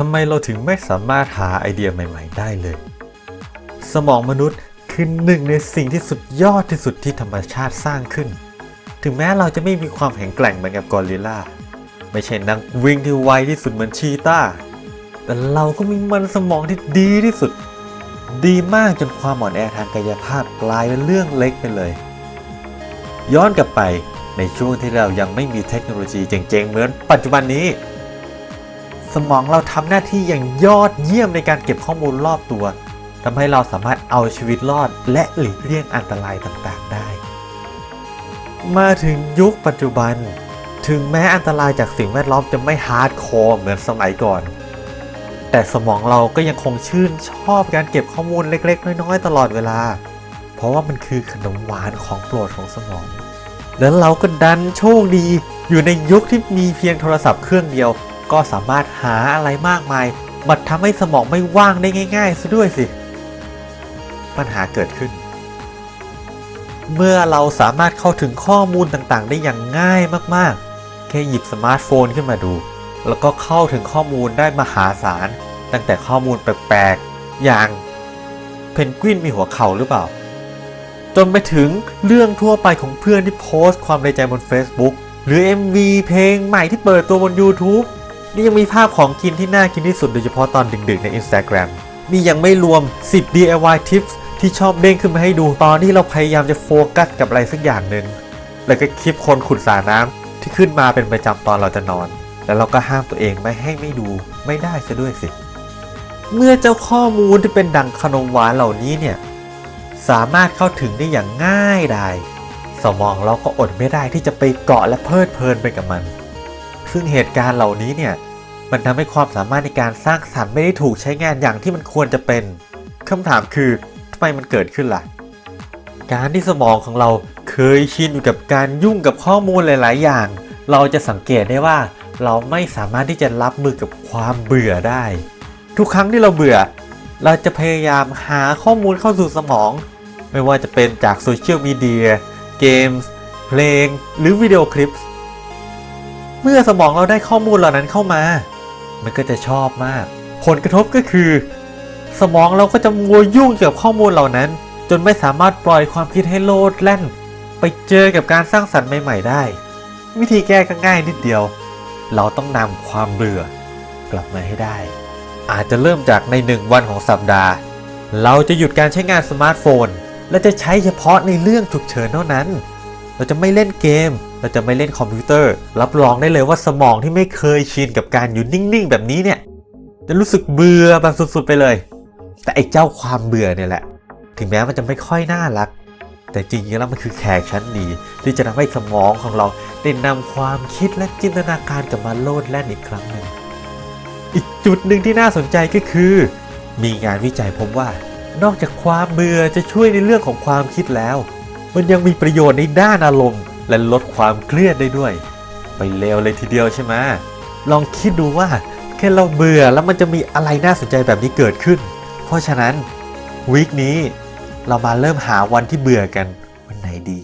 ทำไมเราถึงไม่สามารถหาไอเดียใหม่ ๆ ได้เลย สมองมนุษย์คือหนึ่งในสิ่งที่สุดยอดที่สุดที่ธรรมชาติสร้างขึ้น ถึงแม้เราจะไม่มีความแข็งแกร่งเหมือนกับกอริลลาไม่ใช่นักวิ่งที่ไวที่สุดเหมือนชีต้าแต่เราก็มีมันสมองที่ดีที่สุด ดีมากจนความอ่อนแอทางกายภาพกลายเป็นเรื่องเล็กไปเลย ย้อนกลับไปในช่วงที่เรายังไม่มีเทคโนโลยีเจ๋งๆ เหมือนปัจจุบันนี้ สมองเราทำหน้าที่อย่างยอดเยี่ยมในการเก็บข้อมูลรอบตัวทำให้เราสามารถเอาชีวิตรอด และหลีกเลี่ยงอันตรายต่างๆได้ มาถึงยุคปัจจุบัน ถึงแม้อันตรายจากสิ่งแวดล้อมจะไม่ฮาร์ดคอร์เหมือนสมัยก่อน แต่สมองเราก็ยังคงชื่นชอบการเก็บข้อมูลเล็ก ๆ น้อย ๆ ตลอดเวลา เพราะว่ามันคือขนมหวานของโปรดของสมอง แล้วเราก็ดันโชคดีอยู่ในยุคที่มีเพียงโทรศัพท์เครื่องเดียว ก็สามารถหาอะไรมากมายมาทำให้สมองไม่ว่างได้ง่ายๆซะด้วยสิ ปัญหาเกิดขึ้น เมื่อเราสามารถเข้าถึงข้อมูลต่างๆ ได้อย่างง่ายมากๆ แค่หยิบสมาร์ทโฟนขึ้นมาดู แล้วก็เข้าถึงข้อมูลได้มหาศาล ตั้งแต่ข้อมูลแปลกๆ อย่างเพนกวินมีหัวเข่าหรือเปล่า จนไปถึงเรื่องทั่วไปของเพื่อนที่โพสต์ความในใจบน Facebook หรือ MV เพลงใหม่ที่เปิดตัวบน YouTube นี่ยังมีภาพของกินที่น่ากินที่สุดโดยเฉพาะตอนดึกๆใน Instagram นี่ยังไม่รวม 10 DIY tips ที่ชอบเด้งขึ้นมาให้ดูตอนที่เราพยายามจะโฟกัสกับอะไรสักอย่างหนึ่งแล้วก็คลิปคนขุดสาน้ำที่ขึ้นมาเป็นประจำตอนเราจะนอน แล้วเราก็ห้ามตัวเองไม่ให้ไม่ดูไม่ได้ซะด้วยสิ เมื่อเจ้าข้อมูลที่เป็นดังขนมหวานเหล่านี้เนี่ยสามารถเข้าถึงได้อย่างง่ายดายสมองเราก็อดไม่ได้ที่จะไปเกาะและเพลิดเพลินไปกับมัน ซึ่งเหตุการณ์เหล่านี้เนี่ยมันทำให้ความสามารถในการสร้างสรรค์ไม่ได้ถูกใช้งานอย่างที่มันควรจะเป็นคำถามคือทำไมมันเกิดขึ้นล่ะ การที่สมองของเราเคยชินอยู่กับการยุ่งกับข้อมูลหลาย ๆ อย่าง เราจะสังเกตได้ว่า เราไม่สามารถที่จะรับมือกับความเบื่อได้ ทุกครั้งที่เราเบื่อ เราจะพยายามหาข้อมูลเข้าสู่สมอง ไม่ว่าจะเป็นจากโซเชียลมีเดียเกมส์เพลง หรือวิดีโอคลิป เมื่อสมองเราได้ข้อมูลเหล่านั้นเข้ามา มันก็จะชอบมาก ผลกระทบก็คือ สมองเราก็จะมัวยุ่งเกี่ยวกับข้อมูลเหล่านั้น จนไม่สามารถปล่อยความคิดให้โลดแล่น ไปเจอกับการสร้างสรรค์ใหม่ ๆ ได้ วิธีแก้ก็ง่ายนิดเดียว เราต้องนำความเบื่อกลับมาให้ได้ อาจจะเริ่มจากในหนึ่งวันของสัปดาห์ เราจะหยุดการใช้งานสมาร์ทโฟน และจะใช้เฉพาะในเรื่องฉุกเฉินเท่านั้น เราจะไม่เล่นเกม เราจะไม่เล่นคอมพิวเตอร์ รับรองได้เลยว่าสมองที่ไม่เคยชินกับการอยู่นิ่งๆ แบบนี้เนี่ย จะรู้สึกเบื่อแบบสุดๆไปเลย แต่ไอ้เจ้าความเบื่อเนี่ยแหละ ถึงแม้มันจะไม่ค่อยน่ารัก แต่จริงๆแล้วมันคือแขกชั้นดี ที่จะทำให้สมองของเราได้นำความคิดและจินตนาการกลับมาโลดแล่นอีกครั้งหนึ่งอีกจุดหนึ่งที่น่าสนใจก็คือ มีงานวิจัยพบว่า นอกจากความเบื่อจะช่วยในเรื่องของความคิดแล้ว มันยังมีประโยชน์ในด้านอารมณ์ และลดความเครียดได้ด้วย ไปเลวเลยทีเดียวใช่ไหมลองคิดดูว่าแค่เราเบื่อแล้วมันจะมีอะไรน่าสนใจแบบนี้เกิดขึ้น เพราะฉะนั้นวีคนี้เรามาเริ่มหาวันที่เบื่อกันวันไหนดี